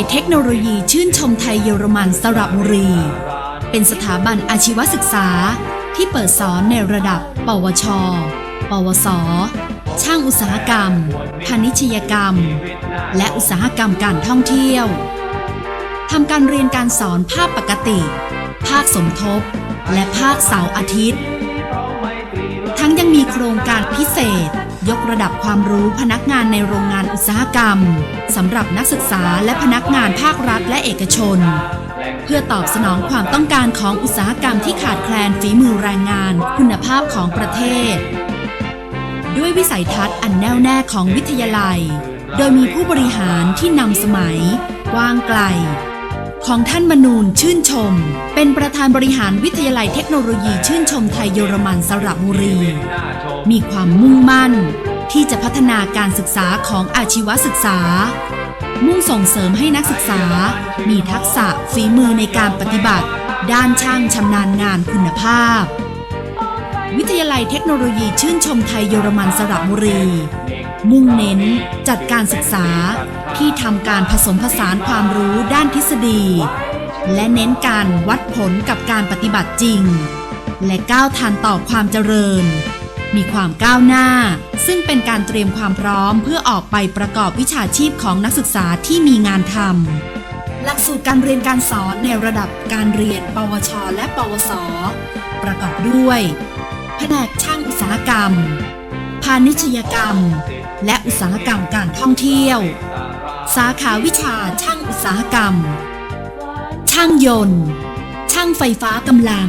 ยเทคโนโลยีชื่นชมไทยเยอรมันสระบุรี เป็นสถาบันอาชีวศึกษาที่เปิดสอนในระดับ ปวช ปวส ช่างอุตสาหกรรม พาณิชยกรรม และอุตสาหกรรมการท่องเที่ยว ทำการเรียนการสอนภาคปกติ ภาคสมทบ และภาคเสาร์อาทิตย์ ทั้งยังมีโครงการพิเศษ ยกระดับความรู้พนักงานในโรงงานอุตสาหกรรมสำหรับนักศึกษาและพนักงานภาครัฐและเอกชน เพื่อตอบสนองความต้องการของอุตสาหกรรมที่ขาดแคลนฝีมือแรงงานคุณภาพของประเทศ ด้วยวิสัยทัศน์อันแน่วแน่ของวิทยาลัย โดยมีผู้บริหารที่นำสมัยกว้างไกลของท่านมนูนชื่นชม เป็นประธานบริหารวิทยาลัยเทคโนโลยีชื่นชมไทยเยอรมันสระบุรี มีความมุ่งมั่น ที่จะพัฒนาการศึกษาของอาชีวศึกษา มุ่งส่งเสริมให้นักศึกษา มีทักษะฝีมือในการปฏิบัติ ด้านช่างชำนาญงานคุณภาพ วิทยาลัยเทคโนโลยีชื่นชมไทยเยอรมันสระบุรี มุ่งเน้นจัดการศึกษาที่ทำการผสมผสานความรู้ด้านทฤษฎี และเน้นการวัดผลกับการปฏิบัติจริง และก้าวทันต่อความเจริญ มีความก้าวหน้า ซึ่งเป็นการเตรียมความพร้อมเพื่อออกไปประกอบวิชาชีพของนักศึกษาที่มีงานทำหลักสูตรการเรียนการสอนในระดับการเรียน ปวช และ ปวส ประกอบด้วย แผนกช่างอุตสาหกรรม พาณิชยกรรม และอุตสาหกรรมการท่องเที่ยว สาขาวิชาช่างอุตสาหกรรม ช่างยนต์ ช่างไฟฟ้ากำลัง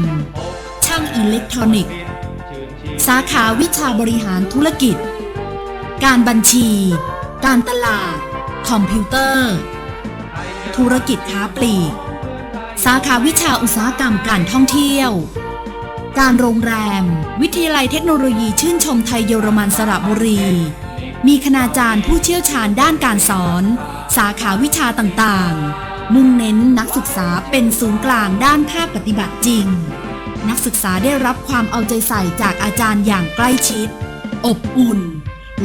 ช่างอิเล็กทรอนิกส์ สาขาวิชาบริหารธุรกิจ การบัญชี การตลาด คอมพิวเตอร์ ธุรกิจค้าปลีก สาขาวิชาอุตสาหกรรมการท่องเที่ยว การโรงแรม วิทยาลัยเทคโนโลยีชื่นชมไทยเยอรมันสระบุรี มีคณาจารย์ผู้เชี่ยวชาญด้านการสอน สาขาวิชาต่างๆ มุ่งเน้นนักศึกษาเป็นศูนย์กลางด้านภาคปฏิบัติจริง นักศึกษาได้รับความเอาใจใส่จากอาจารย์อย่างใกล้ชิด อบอุ่น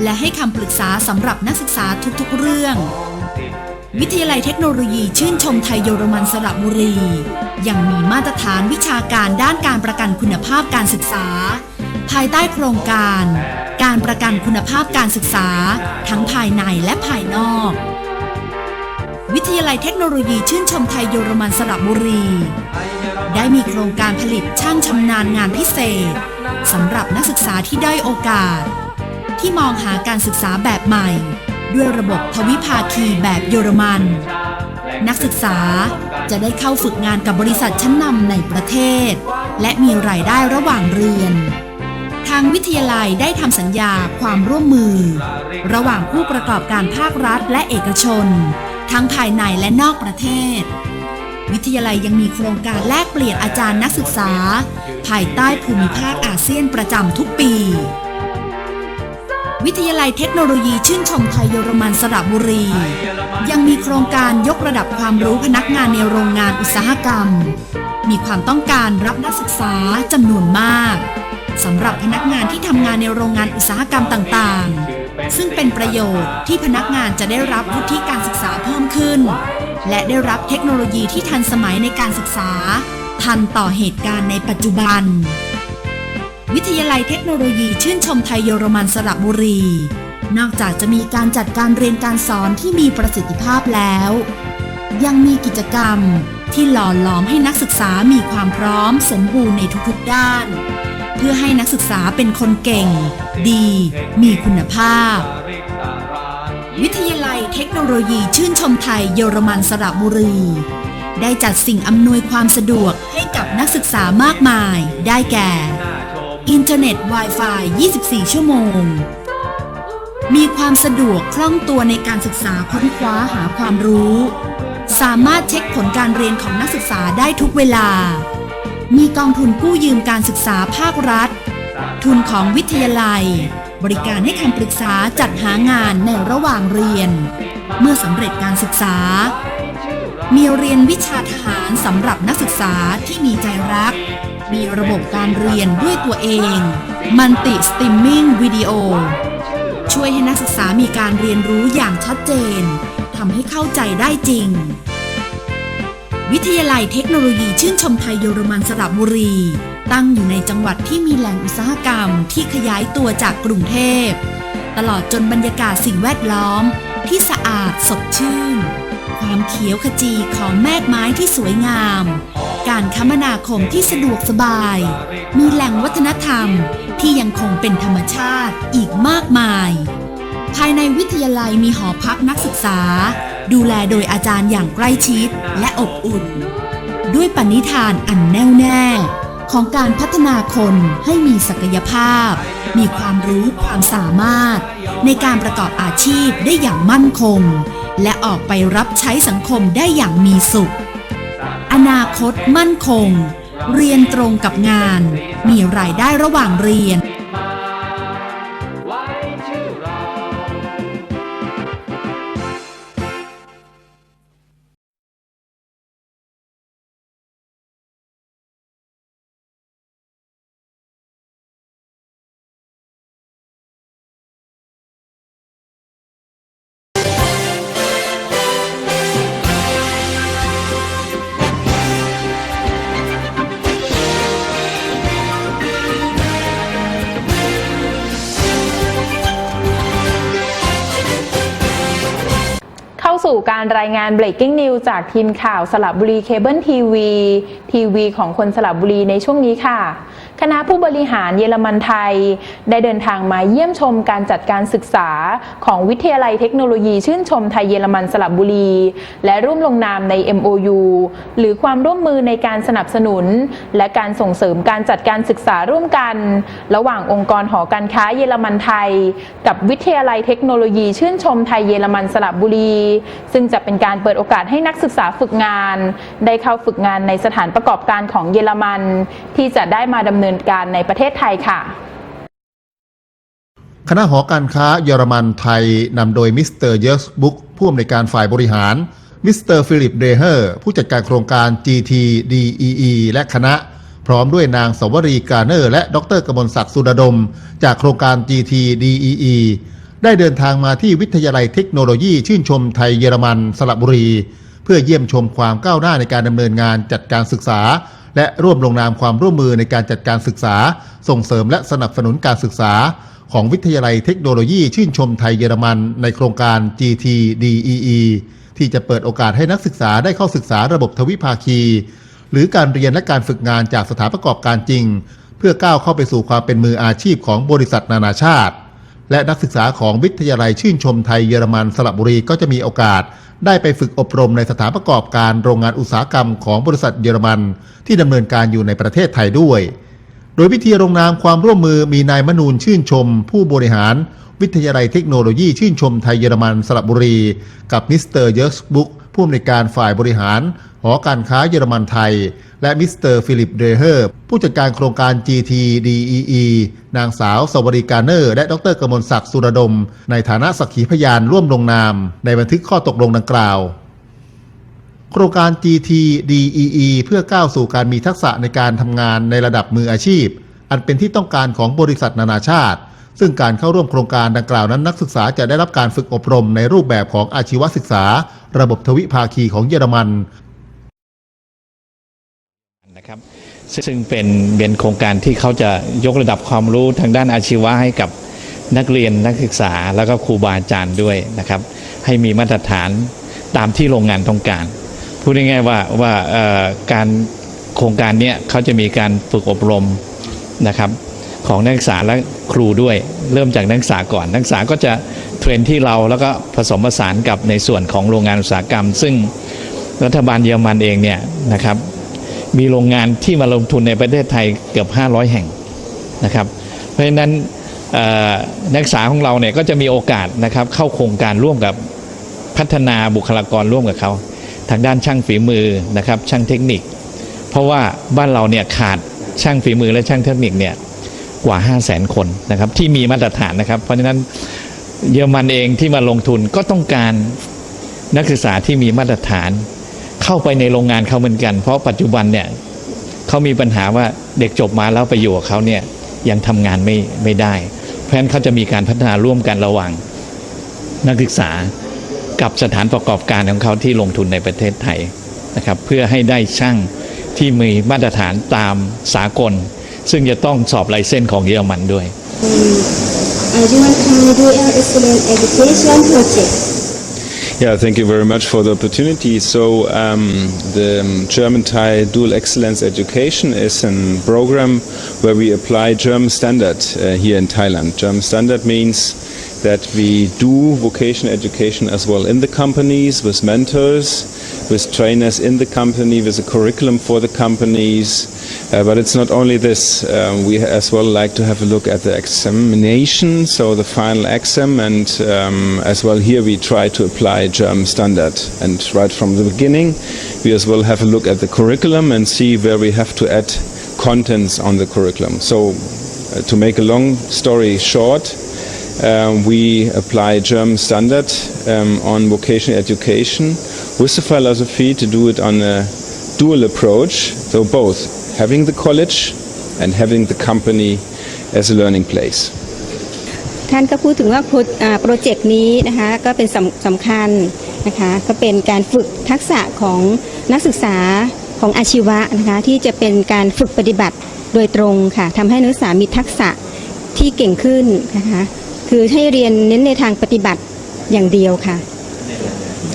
และให้คำปรึกษาสำหรับนักศึกษาทุกๆเรื่อง วิทยาลัยเทคโนโลยีชื่นชมไทยเยอรมันสระบุรี ยังมีมาตรฐานวิชาการด้านการประกันคุณภาพการศึกษา ภายใต้โครงการ การประกันคุณภาพการศึกษา ทั้งภายในและภายนอก วิทยาลัยเทคโนโลยีชื่นชมไทยเยอรมันสระบุรี ได้มีโครงการผลิตช่างชำนาญงานพิเศษสำหรับนักศึกษาที่ได้โอกาส ที่มองหาการศึกษาแบบใหม่ ด้วยระบบทวิภาคีแบบเยอรมัน นักศึกษาจะได้เข้าฝึกงานกับบริษัทชั้นนำในประเทศ และมีรายได้ระหว่างเรียนทางวิทยาลัยได้ทำสัญญาความร่วมมือ ระหว่างผู้ประกอบการภาครัฐและเอกชน ทั้งภายในและนอกประเทศ วิทยาลัยยังมีโครงการแลกเปลี่ยนอาจารย์นักศึกษา ภายใต้ภูมิภาคอาเซียนประจำทุกปี วิทยาลัยเทคโนโลยีชื่นชมไทยเยอรมันสระบุรี ยังมีโครงการยกระดับความรู้พนักงานในโรงงานอุตสาหกรรม มีความต้องการรับนักศึกษาจำนวนมากสำหรับพนักงานที่ทำงานในโรงงานอุตสาหกรรมต่างๆ ซึ่งเป็นประโยชน์ที่พนักงานจะได้รับวุฒิการศึกษา และได้รับเทคโนโลยีที่ทันสมัยในการศึกษา ทันต่อเหตุการณ์ในปัจจุบัน วิทยาลัยเทคโนโลยีชื่นชมไทยเยอรมันสระบุรี นอกจากจะมีการจัดการเรียนการสอนที่มีประสิทธิภาพแล้ว ยังมีกิจกรรมที่หล่อหลอมให้นักศึกษามีความพร้อมสมบูรณ์ในทุกๆด้าน เพื่อให้นักศึกษาเป็นคนเก่ง ดี มีคุณภาพ วิทยาลัยเทคโนโลยีชื่นชมไทยเยอรมันสระบุรี ได้จัดสิ่งอำนวยความสะดวกให้กับนักศึกษามากมาย ได้แก่ อินเทอร์เน็ต Wi-Fi 24 ชั่วโมง มีความสะดวกคล่องตัวในการศึกษาค้นคว้าหาความรู้ สามารถเช็คผลการเรียนของนักศึกษาได้ทุกเวลา มีกองทุนกู้ยืมการศึกษาภาครัฐ ทุนของวิทยาลัย บริการให้คำปรึกษาจัดหางานในระหว่างเรียน เมื่อสำเร็จการศึกษา มีเรียนวิชาทหารสำหรับนักศึกษาที่มีใจรัก มีระบบการเรียนด้วยตัวเองมันติสติมมิ่งวิดีโอช่วยให้นักศึกษามีการเรียนรู้อย่างชัดเจนทำให้เข้าใจได้จริง วิทยาลัยเทคโนโลยีชื่นชมไทยเยอรมันสระบุรี ตั้งอยู่ในจังหวัดที่มีแหล่งอุตสาหกรรมที่ขยายตัวจากกรุงเทพ ตลอดจนบรรยากาศสิ่งแวดล้อมที่สะอาดสดชื่น ความเขียวขจีของแมกไม้ที่สวยงาม การคมนาคมที่สะดวกสบาย มีแหล่งวัฒนธรรมที่ยังคงเป็นธรรมชาติอีกมากมาย ภายในวิทยาลัยมีหอพักนักศึกษา ดูแลโดยอาจารย์อย่างใกล้ชิดและอบอุ่น ด้วยปณิธานอันแน่วแน่ ของการพัฒนาคนให้มีศักยภาพ มีความรู้ความสามารถ ในการประกอบอาชีพได้อย่างมั่นคง และออกไปรับใช้สังคมได้อย่างมีสุข อนาคตมั่นคง เรียนตรงกับงาน มีรายได้ระหว่างเรียน สู่การรายงาน breaking news จากทีมข่าวสลับบุรีเคเบิลทีวีทีวีของคนสลับบุรีในช่วงนี้ค่ะ คณะผู้บริหารเยอรมันไทย ได้เดินทางมาเยี่ยมชมการจัดการศึกษาของวิทยาลัยเทคโนโลยีชื่นชมไทยเยอรมันสลับบุรี และร่วมลงนามใน MOU หรือความร่วมมือในการสนับสนุน และการส่งเสริมการจัดการศึกษาร่วมกัน ระหว่างองค์กรหอการค้าเยอรมันไทย กับวิทยาลัยเทคโนโลยีชื่นชมไทยเยอรมันสระบุรี ซึ่งจะเป็นการเปิดโอกาสให้นักศึกษาฝึกงาน ได้เข้าฝึกงานในสถานประกอบการของเยอรมัน ที่จะได้มาดำเนินการในประเทศไทยค่ะ คณะหอการค้าเยอรมันไทยนำโดยมิสเตอร์เยอร์สบุกผู้อำนวยการฝ่ายบริหาร มิสเตอร์ฟิลิปเดเฮอร์ผู้จัดการโครงการ GTDEE และคณะ พร้อมด้วยนางสวรีกาเนอร์ และดรกมลศักดิ์สุดาดม จากโครงการ GTDEE ได้เดินทางมาที่วิทยาลัยเทคโนโลยีชื่นชมไทยเยอรมันสระบุรี เพื่อเยี่ยมชมความก้าวหน้าในการดำเนินงานจัดการศึกษา และร่วมลงนามความร่วมมือในการจัดการศึกษา ส่งเสริมและสนับสนุนการศึกษา ของวิทยาลัยเทคโนโลยีชื่นชมไทยเยอรมัน ในโครงการ GTDEE ที่จะเปิดโอกาสให้นักศึกษาได้เข้าศึกษาระบบทวิภาคี หรือการเรียนและการฝึกงานจากสถานประกอบการจริง เพื่อก้าวเข้าไปสู่ความเป็นมืออาชีพของบริษัทนานาชาติ และนักศึกษาของวิทยาลัยชื่นชมไทยเยอรมันสระบุรีก็จะมีโอกาส ได้ไปฝึกอบรมในสถานประกอบการโรงงานอุตสาหกรรมของบริษัทเยอรมัน ที่ดำเนินการอยู่ในประเทศไทยด้วย โดยพิธีลงนามความร่วมมือมีนายมนูนชื่นชม ผู้บริหาร วิทยาลัยเทคโนโลยีชื่นชมไทยเยอรมันสระบุรี กับมิสเตอร์เยอร์สบุกผู้อำนวยการฝ่ายบริหาร อการค้าเยอรมันไทย และมิสเตอร์ฟิลิปเดเฮอร์ ผู้จัดการโครงการ GTDEE นางสาวสวรีการเนอร์ และดรกมลศักดิ์สุรดม ในฐานะสักขีพยานร่วมลงนาม ในบันทึกข้อตกลงดังกล่าว โครงการ GTDEE เพื่อก้าวสู่การมีทักษะในการทำงานในระดับมืออาชีพ อันเป็นที่ต้องการของบริษัทนานาชาติซึ่งการเข้าร่วมโครงการดังกล่าวนั้นนักศึกษาจะได้รับการฝึกอบรมในรูปแบบของอาชีวศึกษา ระบบทวิภาคีของเยอรมัน นะครับซึ่งเป็นเป็นโครงการที่เขาจะยกระดับความรู้ทางด้านอาชีวะให้กับนักเรียนนักศึกษาแล้วก็ครูบาอาจารย์ด้วยนะครับ ให้มีมาตรฐานตามที่โรงงานต้องการ พูดง่ายๆว่าว่าการโครงการนี้เขาจะมีการฝึกอบรมนะครับของนักศึกษาและครูด้วย เริ่มจากนักศึกษาก่อน นักศึกษาก็จะเทรนที่เราแล้วก็ผสมผสานกับในส่วนของโรงงานอุตสาหกรรม ซึ่งรัฐบาลเยอรมันเองเนี่ยนะครับ มีโรงงานที่มาลงทุนในประเทศไทยเกือบ 500 แห่งนะครับ เพราะฉะนั้นนักศึกษาของเราเนี่ยก็จะมีโอกาสนะครับเข้าโครงการร่วมกับพัฒนาบุคลากรร่วมกับเขาทางด้านช่างฝีมือนะครับช่างเทคนิค เพราะว่าบ้านเราเนี่ยขาดช่างฝีมือและช่างเทคนิคเนี่ยกว่า 5 0 0แสนคนนะครับที่มีมาตรฐานนะครับ เพราะฉะนั้นเยอรมันเองที่มาลงทุนก็ต้องการนักศึกษาที่มีมาตรฐาน เข้าไปในโรงงานเขาเหมือนกัน เพราะปัจจุบันเนี่ยเขามีปัญหาว่าเด็กจบมาแล้วไปอยู่กับเขาเนี่ยยังทำงานไม่ไม่ได้ เพราะฉะนั้นเขาจะมีการพัฒนาร่วมกันระหว่างนักศึกษากับสถานประกอบการของเขาที่ลงทุนในประเทศไทยนะครับเพื่อให้ได้ช่างที่มีมาตรฐานตามสากล ซึ่งจะต้องสอบลเซนส์ของเยอรมันด้วย I do want to do an excellent education project. Yeah, thank you very much for the opportunity. So, um, the um, German Thai Dual Excellence Education is a program where we apply German standard uh, here in Thailand. German standard means that we do vocational education as well in the companies with mentors, with trainers in the company, with a curriculum for the companies. Uh, but it's not only this. Um, we as well like to have a look at the examination, so the final exam, and um, as well here we try to apply German standard. And right from the beginning, we as well have a look at the curriculum and see where we have to add contents on the curriculum. So, uh, to make a long story short, um, we apply German standard um, on vocational education with the philosophy to do it on a dual approach, so both having the college and having the company as a learning place. ท่านก็พูดถึงว่าโปรเจกต์นี้นะคะก็เป็นสำสำคัญนะคะก็เป็นการฝึกทักษะของนักศึกษาของอาชีวะนะคะที่จะเป็นการฝึกปฏิบัติโดยตรงค่ะทำให้นักศึกษามีทักษะที่เก่งขึ้นนะคะคือให้เรียนเน้นในทางปฏิบัติอย่างเดียวค่ะ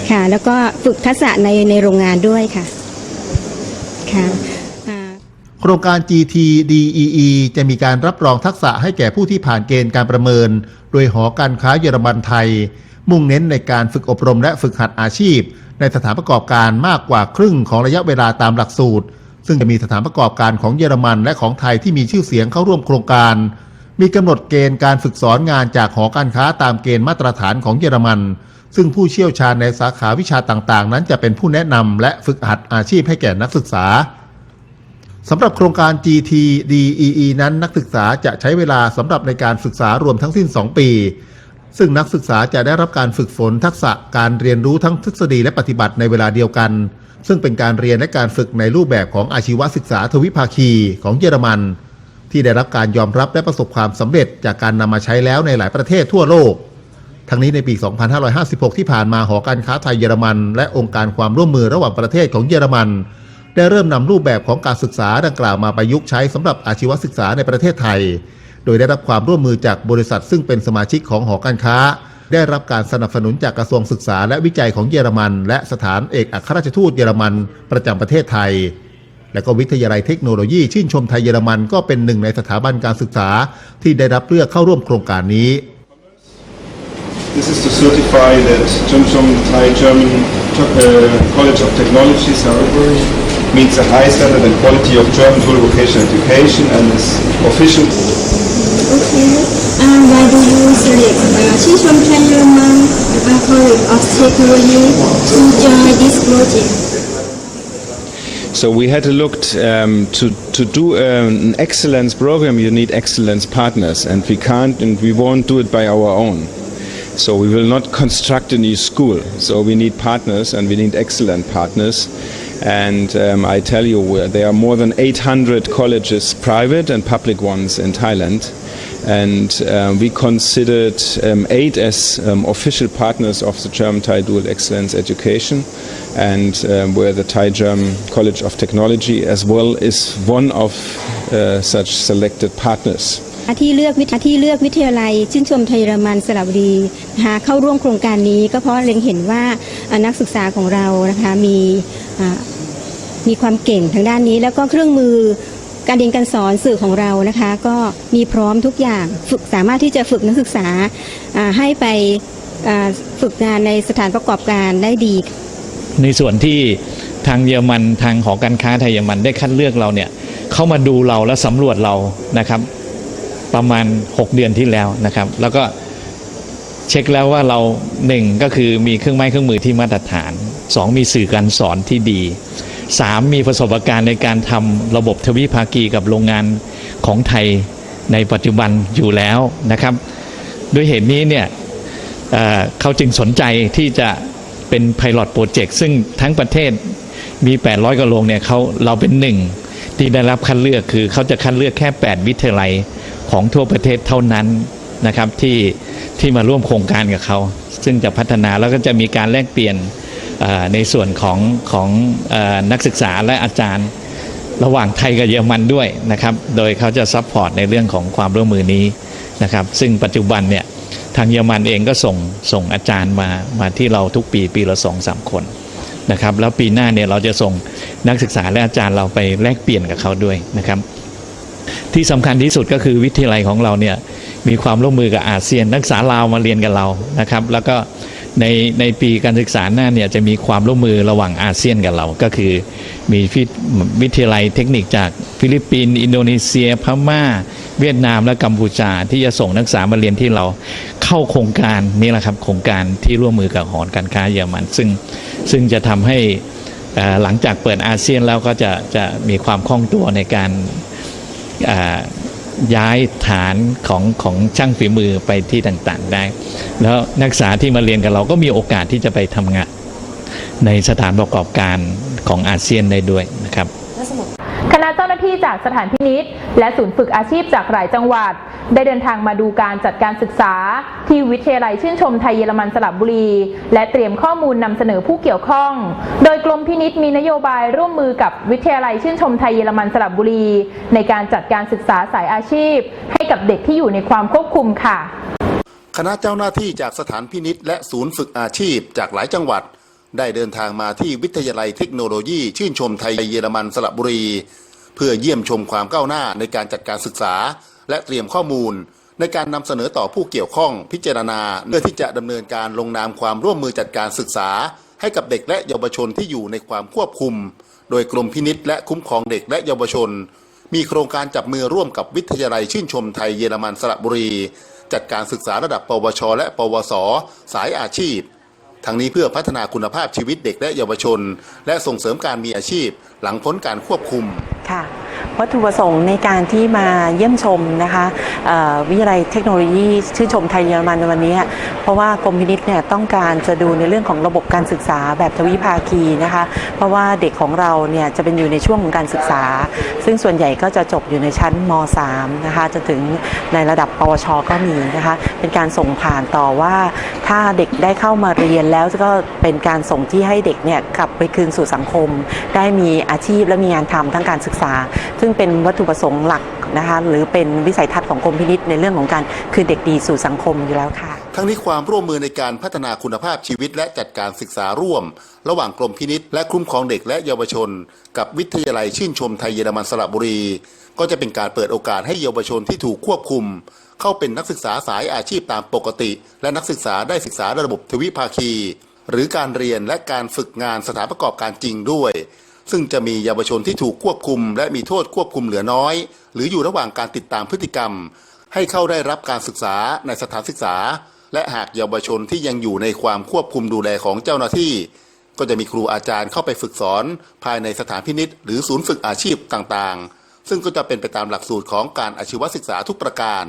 ค่ะ แล้วก็ฝึกทักษะในในโรงงานด้วยค่ะค่ะโครงการ GTDEE จะมีการรับรองทักษะให้แก่ผู้ที่ผ่านเกณฑ์การประเมิน โดยหอการค้าเยอรมันไทย มุ่งเน้นในการฝึกอบรมและฝึกหัดอาชีพ ในสถานประกอบการมากกว่าครึ่งของระยะเวลาตามหลักสูตร ซึ่งจะมีสถานประกอบการของเยอรมันและของไทยที่มีชื่อเสียงเข้าร่วมโครงการ มีกำหนดเกณฑ์การฝึกสอนงานจากหอการค้าตามเกณฑ์มาตรฐานของเยอรมัน ซึ่งผู้เชี่ยวชาญในสาขาวิชาต่างๆ นั้นจะเป็นผู้แนะนำและฝึกหัดอาชีพให้แก่นักศึกษาสำหรับโครงการ GTDEE นั้นนักศึกษาจะใช้เวลาสำหรับในการศึกษารวมทั้งสิ้น 2 ปี ซึ่งนักศึกษาจะได้รับการฝึกฝนทักษะการเรียนรู้ทั้งทฤษฎีและปฏิบัติในเวลาเดียวกัน ซึ่งเป็นการเรียนและการฝึกในรูปแบบของอาชีวศึกษาทวิภาคีของเยอรมัน ที่ได้รับการยอมรับและประสบความสำเร็จจากการนำมาใช้แล้วในหลายประเทศทั่วโลก ทั้งนี้ในปี 2556 ที่ผ่านมาหอการค้าไทยเยอรมัน และองค์การความร่วมมือระหว่างประเทศของเยอรมัน ได้เริ่มนำรูปแบบของการศึกษาดังกล่าวมาประยุกต์ใช้สำหรับอาชีวศึกษาในประเทศไทย โดยได้รับความร่วมมือจากบริษัท ซึ่งเป็นสมาชิกของหอการค้า ได้รับการสนับสนุนจากกระทรวงศึกษาและวิจัยของเยอรมัน และสถานเอกอัครราชทูตเยอรมันประจำประเทศไทยและก็วิทยาลัยเทคโนโลยีชื่นชมไทยเยอรมันก็เป็นหนึ่งในสถาบันการศึกษา ที่ได้รับเลือกเข้าร่วมโครงการนี้ This is to certify that Chomchom Thai German uh, College of Technology Saraburi meets a high standard and quality of German full vocational education and is official. Okay. And why do you select uh, Shishan Thai German uh, College of Technology to join this project? So we had to look um, to to do an excellence program. You need excellence partners, and we can't and we won't do it by our own. So we will not construct a new school. So we need partners, and we need excellent partners. And um, I tell you, there are more than 800 colleges, private and public ones, in Thailand. And um, we considered um, eight as um, official partners of the German Thai Dual Excellence Education, and um, where the Thai German College of Technology as well is one of uh, such selected partners. ที่เลือกวิทที่เลือกวิทยาลัย ชื่นชมไทยรมันสระบุรีนะคะเข้าร่วมโครงการนี้ก็เพราะเล็งเห็นว่านักศึกษาของเรานะคะมีมีความเก่งทางด้านนี้ แล้วก็เครื่องมือการเรียนการสอนสื่อของเรานะคะ ก็มีพร้อมทุกอย่างฝึกสามารถที่จะฝึกนักศึกษาให้ไปฝึกงานในสถานประกอบการได้ดี ในส่วนที่ทางเยอรมันทางหอการค้าไทยเยอรมันได้คัดเลือกเราเนี่ยเข้ามาดูเราและสำรวจเรานะครับ ประมาณ 6 เดือนที่แล้วนะครับ แล้วก็เช็คแล้วว่าเราหนึ่งก็คือมีเครื่องไม้เครื่องมือที่มาตรฐาน 2 มีสื่อการสอนที่ดี 3 มีประสบการณ์ในการทำระบบทวิภาคีกับโรงงานของไทยในปัจจุบันอยู่แล้วนะครับ ด้วยเหตุนี้เนี่ยเเขาจึงสนใจที่จะเป็น Pilot Project ซึ่งทั้งประเทศมี 800กว่าโรงเนี่ยเขาเราเป็นหนึ่งที่ได้รับคัดเลือกคือเขาจะคัดเลือกแค่ 8 วิทยาลัย ของทั่วประเทศเท่านั้นนะครับที่ที่มาร่วมโครงการกับเขา ซึ่งจะพัฒนาแล้วก็จะมีการแลกเปลี่ยนในส่วนของของอนักศึกษาและอาจารย์ระหว่างไทยกับเยอรมันด้วยนะครับ โดยเขาจะซัพพอร์ตในเรื่องของความร่วมมือนี้นะครับ ซึ่งปัจจุบันเนี่ยทางเยอรมันเองก็ส่งส่งอาจารย์มามาที่เราทุกปีปีละสองสามคนนะครับ แล้วปีหน้าเนี่ยเราจะส่งนักศึกษาและอาจารย์เราไปแลกเปลี่ยนกับเขาด้วยนะครับ ที่สำคัญที่สุดก็คือวิทยาลัยของเราเนี่ยมีความร่วมมือกับอาเซียนนักศึกษาลาวมาเรียนกับเรานะครับ แล้วก็ในในปีการศึกษาหน้าเนี่ยจะมีความร่วมมือระหว่างอาเซียนกับเรา ก็คือมีวิวิทยาลัยเทคนิคจากฟิลิปปินส์อินโดนีเซีย พม่า เวียดนามและกัมพูชา ที่จะส่งนักศึกษามาเรียนที่เราเข้าโครงการนี่แหละครับโครงการที่ร่วมมือกับหอการค้าเยอรมัน ซึ่งซึ่งจะทำให้หลังจากเปิดอาเซียนแล้วก็จะจะมีความคล่องตัวในการ ย้ายฐานของของช่างฝีมือไปที่ต่างๆได้ แล้วนักศึกษาที่มาเรียนกับเราก็มีโอกาสที่จะไปทำงาน ในสถานประกอบการของอาเซียนได้ด้วยนะครับคณะเจ้าหน้าที่จากสถานพินิษและศูนย์ฝึกอาชีพจากหลายจังหวัด ได้เดินทางมาดูการจัดการศึกษา ที่วิทยาลัยชื่นชมไทยเยอรมันสระบุรี และเตรียมข้อมูลนำเสนอผู้เกี่ยวข้อง โดยกรมพินิษมีนโยบายร่วมมือกับวิทยาลัยชื่นชมไทยเยอรมันสระบุรี ในการจัดการศึกษาสายอาชีพ ให้กับเด็กที่อยู่ในความควบคุมค่ะ คณะเจ้าหน้าที่จากสถานพินิษและศูนย์ฝึกอาชีพจากหลายจังหวัด ได้เดินทางมาที่วิทยาลัยเทคโนโลยี ชื่นชมไทยเยอรมันสระบุรี เพื่อเยี่ยมชมความก้าวหน้าในการจัดการศึกษา และเตรียมข้อมูล ในการนำเสนอต่อผู้เกี่ยวข้องพิจารณาเพื่อที่จะดำเนินการลงนามความร่วมมือจัดการศึกษา ให้กับเด็กและเยาวชนที่อยู่ในความควบคุม โดยกรมพินิษและคุ้มครองเด็กและเยาวชน มีโครงการจับมือร่วมกับวิทยาลัยชื่นชมไทยเยอรมันสระบุรี จัดการศึกษาระดับ ปวช และ ปวส สายอาชีพทั้งนี้เพื่อพัฒนาคุณภาพชีวิตเด็กและเยาวชน และส่งเสริมการมีอาชีพหลังพ้นการควบคุมค่ะ วัตถุประสงค์ในการที่มาเยี่ยมชมนะคะวิทยาลัยเทคโนโลยีชื่นชมไทยเยอรมันในวันนี้ เพราะว่ากรมพินิษเนี่ยต้องการจะดูในเรื่องของระบบการศึกษาแบบทวิภาคีนะคะ เพราะว่าเด็กของเราเนี่ยจะเป็นอยู่ในช่วงของการศึกษา ซึ่งส่วนใหญ่ก็จะจบอยู่ในชั้นม .3 นะคะจะถึงในระดับปวชก็มีนะคะเป็นการส่งผ่านต่อว่า ถ้าเด็กได้เข้ามาเรียนแล้วก็เป็นการส่งที่ให้เด็กเนี่ยกลับไปคืนสู่สังคม ได้มีอาชีพและมีงานทำทั้งการศึกษาซึ่งเป็นวัตถุประสงค์หลักนะคะหรือเป็นวิสัยทัศน์ของกรมพินิษในเรื่องของการคืนเด็กดีสู่สังคมอยู่แล้วค่ะ ทั้งนี้ความร่วมมือในการพัฒนาคุณภาพชีวิต และจัดการศึกษาร่วม ระหว่างกรมพินิษและคุ้มครองเด็กและเยาวชน กับวิทยาลัยชื่นชมไทยเยอรมันสระบุรี ก็จะเป็นการเปิดโอกาสให้เยาวชนที่ถูกควบคุม เข้าเป็นนักศึกษาสายอาชีพตามปกติ และนักศึกษาได้ศึกษาระบบทวิภาคี หรือการเรียนและการฝึกงานสถานประกอบการจริงด้วย ซึ่งจะมีเยาวชนที่ถูกควบคุม และมีโทษควบคุมเหลือน้อย หรืออยู่ระหว่างการติดตามพฤติกรรม ให้เข้าได้รับการศึกษาในสถานศึกษา และหากเยาวชนที่ยังอยู่ในความควบคุมดูแลของเจ้าหน้าที่ ก็จะมีครูอาจารย์เข้าไปฝึกสอน ภายในสถานพินิษหรือศูนย์ฝึกอาชีพต่างๆ ซึ่งก็จะเป็นไปตามหลักสูตรของการอาชีวศึกษาทุกประการ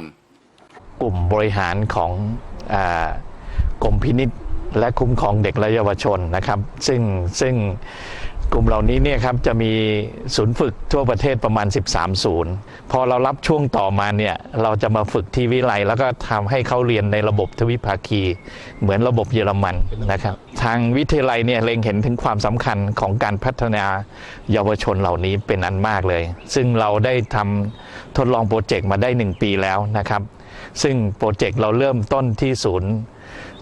กลุ่มบริหารของอกรมพินิษและคุ้มครองเด็กและเยาวชนนะครับ ซึ่งซึ่ง กลุ่มเหล่านี้เนี่ยครับจะมีศูนย์ฝึกทั่วประเทศประมาณ 13 ศูนย์ พอเรารับช่วงต่อมาเนี่ยเราจะมาฝึกที่วิไลแล้วก็ทำให้เขาเรียนในระบบทวิภาคี เหมือนระบบเยอรมันนะครับ ทางวิทยาลัยเนี่ยเล็งเห็นถึงความสำคัญของการพัฒนาเยาวชนเหล่านี้เป็นอันมากเลย ซึ่งเราได้ทำทดลองโปรเจกต์มาได้ 1 ปีแล้วนะครับ ซึ่งโปรเจกต์เราเริ่มต้นที่ศูนย์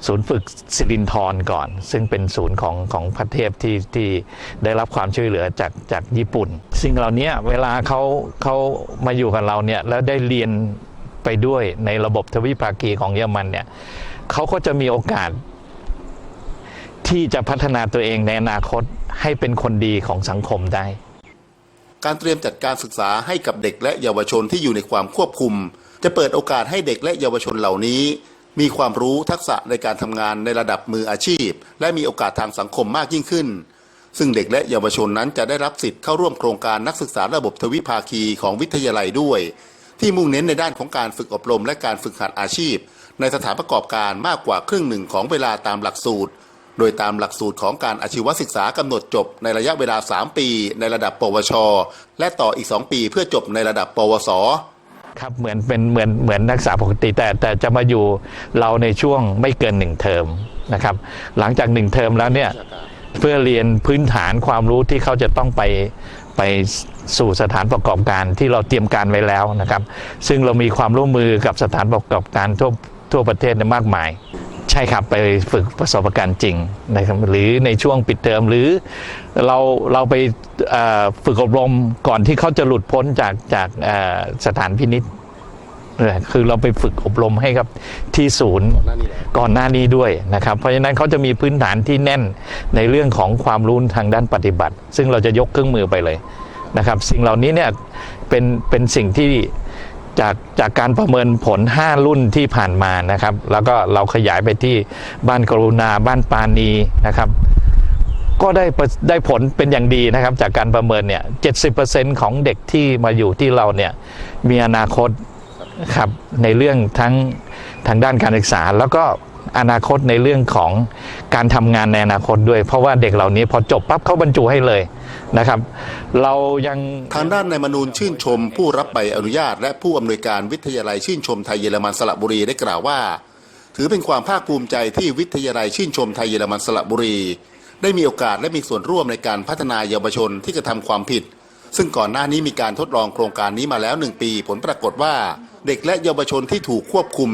ศูนย์ฝึกสิรินทรก่อน ซึ่งเป็นศูนย์ของของพระเทพที่ที่ได้รับความช่วยเหลือจากจากญี่ปุ่น สิ่งเหล่านี้เวลาเขาเขามาอยู่กับเราเนี่ยแล้วได้เรียนไปด้วยในระบบทวิภาคีของเยอรมันเนี่ยเขาก็จะมีโอกาส ที่จะพัฒนาตัวเองในอนาคตให้เป็นคนดีของสังคมได้ การเตรียมจัดการศึกษาให้กับเด็กและเยาวชนที่อยู่ในความควบคุม จะเปิดโอกาสให้เด็กและเยาวชนเหล่านี้ มีความรู้ทักษะในการทำงานในระดับมืออาชีพ และมีโอกาสทางสังคมมากยิ่งขึ้น ซึ่งเด็กและเยาวชนนั้นจะได้รับสิทธิ์เข้าร่วมโครงการนักศึกษาระบบทวิภาคีของวิทยาลัยด้วย ที่มุ่งเน้นในด้านของการฝึกอบรมและการฝึกหัดอาชีพ ในสถานประกอบการมากกว่าครึ่งหนึ่งของเวลาตามหลักสูตร โดยตามหลักสูตรของการอาชีวศึกษากำหนดจบในระยะเวลา 3 ปี ในระดับปวช และต่ออีก 2 ปีเพื่อจบในระดับ ปวส ครับเหมือนเป็นเหมือนเหมือนนักศึกษาปกติแต่แต่จะมาอยู่เราในช่วงไม่เกินหนึ่งเทอมนะครับ หลังจากหนึ่งเทอมแล้วเนี่ยเพื่อเรียนพื้นฐานความรู้ที่เขาจะต้องไปไปสู่สถานประกอบการที่เราเตรียมการไว้แล้วนะครับ ซึ่งเรามีความร่วมมือกับสถานประกอบการทั่วทั่วประเทศมากมาย ใช่ครับไปฝึกประสบการณ์จริงนะครับหรือในช่วงปิดเทอมหรือเราเราไปเอ่อฝึกอบรมก่อนที่เขาจะหลุดพ้นจากจากเอ่อสถานพินิษเออคือเราไปฝึกอบรมให้กับที่ศูนย์ก่อนหน้านี้ด้วยนะครับ เพราะฉะนั้นเขาจะมีพื้นฐานที่แน่นในเรื่องของความรู้ทางด้านปฏิบัติ ซึ่งเราจะยกเครื่องมือไปเลยนะครับ สิ่งเหล่านี้เนี่ยเป็นเป็นสิ่งที่ จากจากการประเมินผล 5 รุ่นที่ผ่านมานะครับ แล้วก็เราขยายไปที่บ้านกรุณาบ้านปานีนะครับ ก็ได้ได้ผลเป็นอย่างดีนะครับ จากการประเมินเนี่ย70%ของเด็กที่มาอยู่ที่เราเนี่ยมีอนาคตครับในเรื่องทั้งทางด้านการศึกษา แล้วก็อนาคตในเรื่องของการทำงานในอนาคตด้วย เพราะว่าเด็กเหล่านี้พอจบปั๊บเขาบรรจุให้เลย นะครับ เรายังทางด้านนายมนูนชื่นชม ผู้รับใบอนุญาต และผู้อำนวยการวิทยาลัยชื่นชมไทยเยอรมันสระบุรีได้กล่าวว่า ถือเป็นความภาคภูมิใจที่วิทยาลัยชื่นชมไทยเยอรมันสระบุรี ได้มีโอกาสและมีส่วนร่วมในการพัฒนาเยาวชนที่กระทำความผิด ซึ่งก่อนหน้านี้มีการทดลองโครงการนี้มาแล้วหนึ่งปี ผลปรากฏว่า เด็กและเยาวชนที่ถูกควบคุม